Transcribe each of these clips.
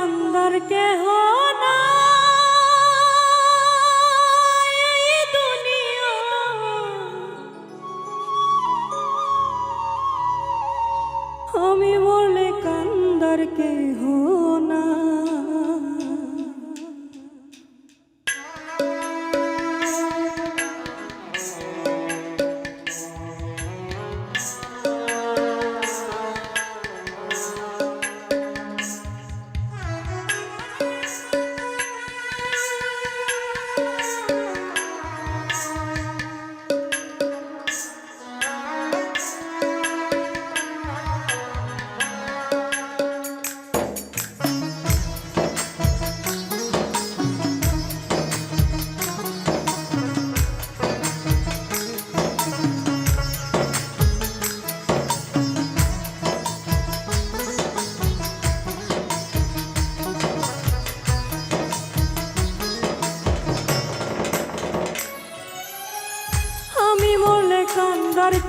কান্দার কেহ না আমি বলে কান্দার কেহ আমি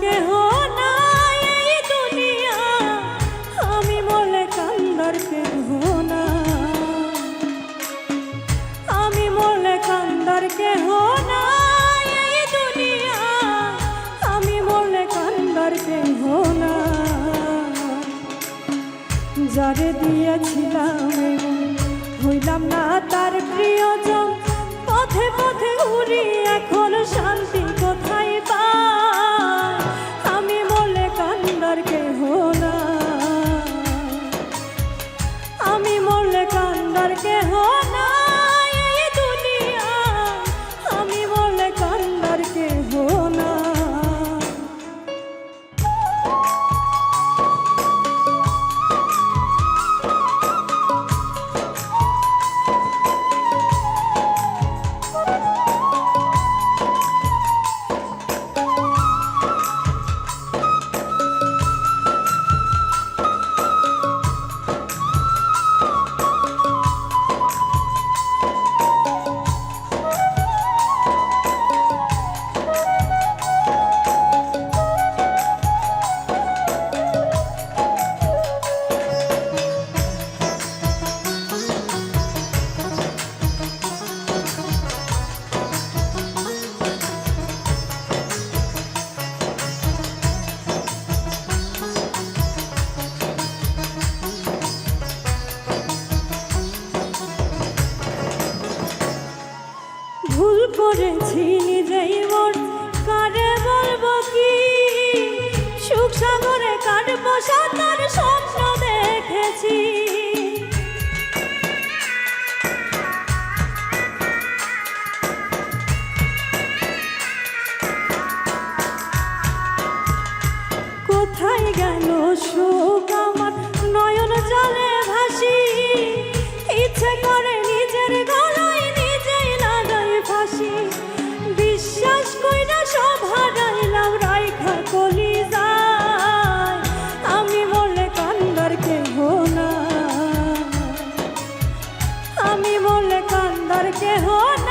না যারে দিয়েছিলাম হইলাম না তার প্রিয়জন পথে পথে উড়ি এখন শান্তি করেছি নিজেই মোর। কারে বলব কি? সুখ সাগরে কাটবো সাঁতার স্বপ্ন দেখেছি। কেহ না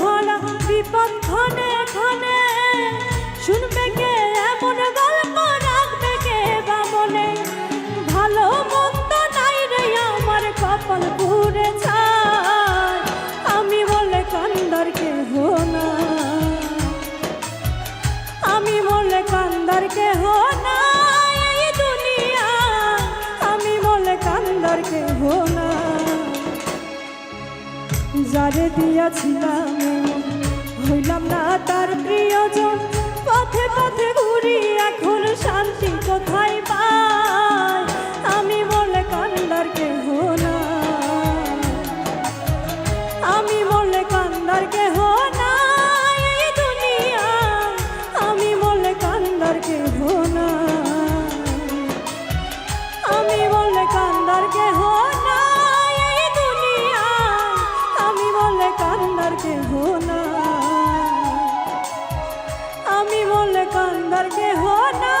যারে দিয়াছিলাম হইলাম না তা কান্দার কেহ না আমি বলে কান্দার কেহ না